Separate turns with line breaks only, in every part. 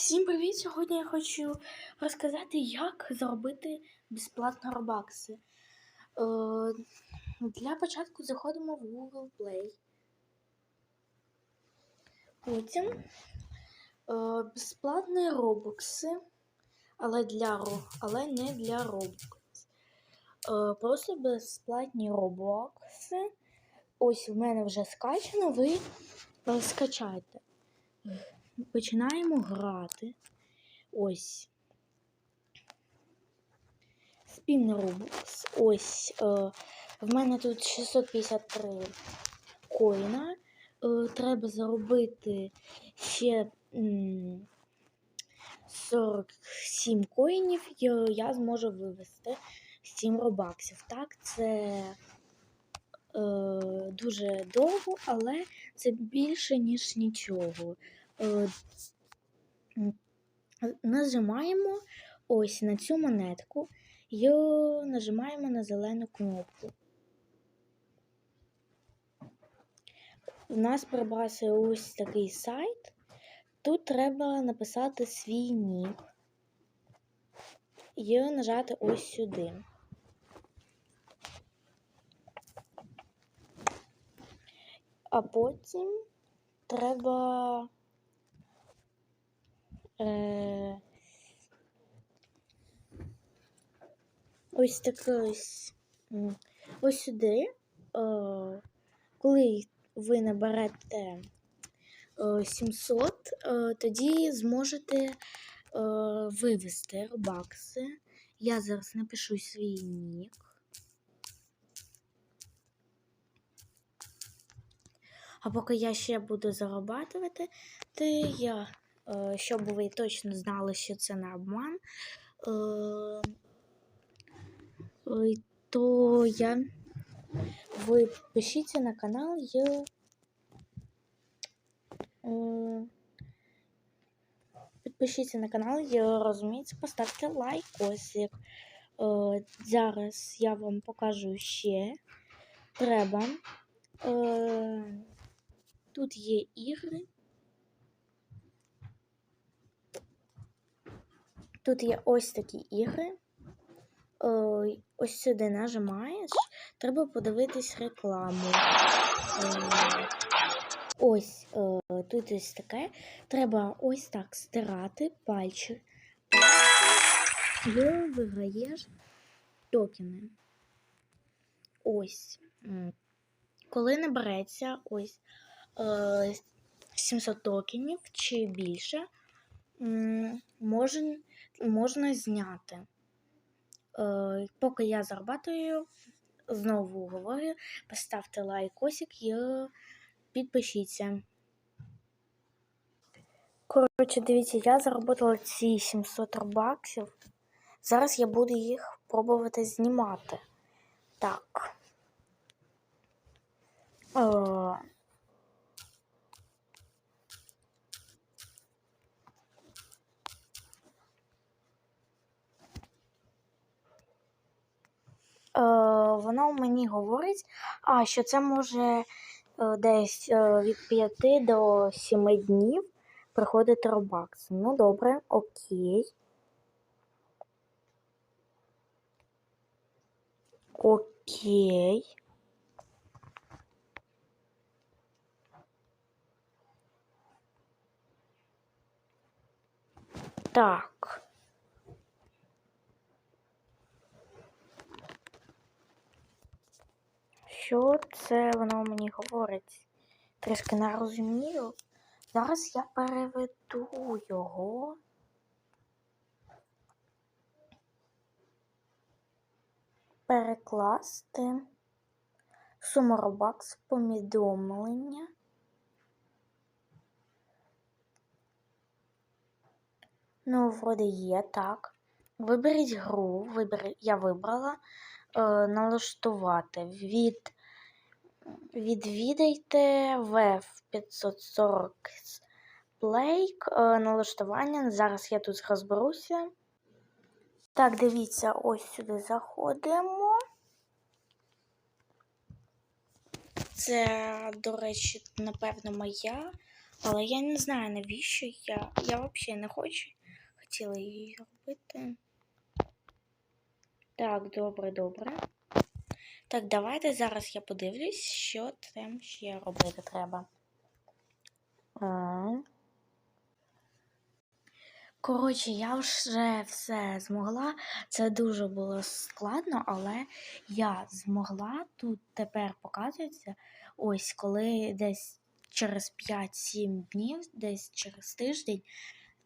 Всім привіт! Сьогодні я хочу розказати, як заробити безплатно робакси. Е, для початку заходимо в Google Play. Потім е, безплатні робокси, але, для, але не для робокс. Е, просто безплатні робокси. Ось в мене вже скачано, ви е, скачайте. Починаємо грати. Ось. Спін Roblox. Ось. Е, в мене тут 653 коїна. Е, треба заробити ще м, 47 коїнів, я зможу вивести 7 робаксів. Так, це е, дуже довго, але це більше, ніж нічого. Е, нажимаємо ось на цю монетку і нажимаємо на зелену кнопку. У нас пробрасує ось такий сайт. Тут треба написати свій нік і нажати ось сюди. А потім треба е, ось таке ось, ось сюди, е, коли ви наберете е, 700, е, тоді зможете е, вивести. Я зараз напишу свій нік. А поки я ще буду зарабатувати, то я, е, щоб ви точно знали, що це не обман, е, е, то я ви пишіться на канал е, підпишіться на канал і розумієте, поставте лайк. Ось е, зараз я вам покажу ще. Треба. Е, Тут є ігри. Тут є ось такі ігри. Е, Ось сюди нажимаєш, треба подивитись рекламу. Е, Ось е, тут ось таке. Треба ось так стирати пальчик. І виграєш токени. Ось. Коли набереться ось е, 700 токенів чи більше, м, можна, зняти. Е, Поки я зарабатую, знову говорю, поставте лайкосик і підпишіться. Коротше, дивіться, я заробила ці 700 робаксів. Зараз я буду їх пробувати знімати. Так. Е, вона мені говорить, а, що це може е, десь е, від 5 до 7 днів приходити робакс. Ну, добре, окей. Окей. Так. Що це воно мені говорить? Трішки не розумію. Зараз я переведу його. Перекласти суму робакс повідомлення. Ну, вроде є, так. Виберіть гру. Вибер... Я вибрала е, налаштувати. Від... Відвідайте веб 540 Play налаштування. Зараз я тут розберуся. Так, дивіться, ось сюди заходимо. Це, до речі, напевно, моя Але я не знаю, навіщо я. Я взагалі не хочу. Хотіла її робити. Так, добре, добре. Так, давайте зараз я подивлюсь, що там ще робити треба. Коротше, я вже все змогла. Це дуже було складно, але я змогла тут тепер показується. Ось коли десь через 5-7 днів, десь через тиждень,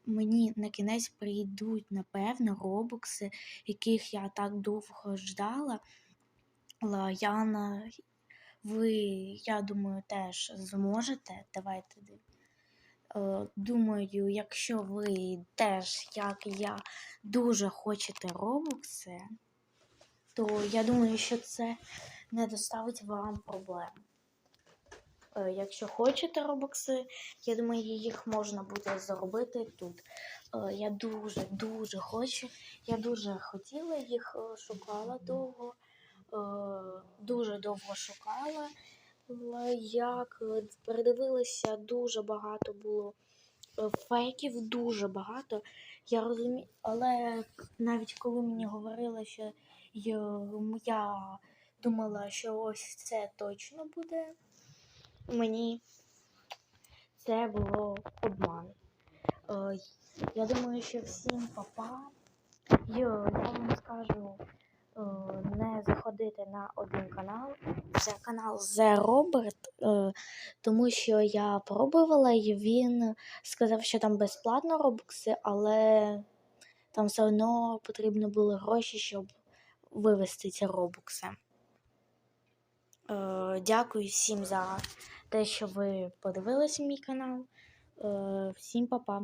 мені на кінець прийдуть, напевно, робокси, яких я так довго ждала. Яна, ви, я думаю, теж зможете. Давайте Е, Думаю, якщо ви теж, як я, дуже хочете робокси, то я думаю, що це не доставить вам проблем. Е, Якщо хочете робокси, я думаю, їх можна буде зробити тут. Е, Я дуже, дуже хочу. Я дуже хотіла їх, шукала довго. Е, Дуже довго шукала. Як е, передивилася, дуже багато було е, фейків, дуже багато. Я розумію, але навіть коли мені говорили, що я, думала, що ось це точно буде, мені це було обман. Е, Я думаю, що всім папа. Йо, я вам скажу е, не заходити на один канал. Це канал The Robert, е, тому що я пробувала і він сказав, що там безплатно робокси, але там все одно потрібно були гроші, щоб вивести ці робокси. Е, Дякую всім за те, що ви подивилися мій канал. Е, Всім па-па.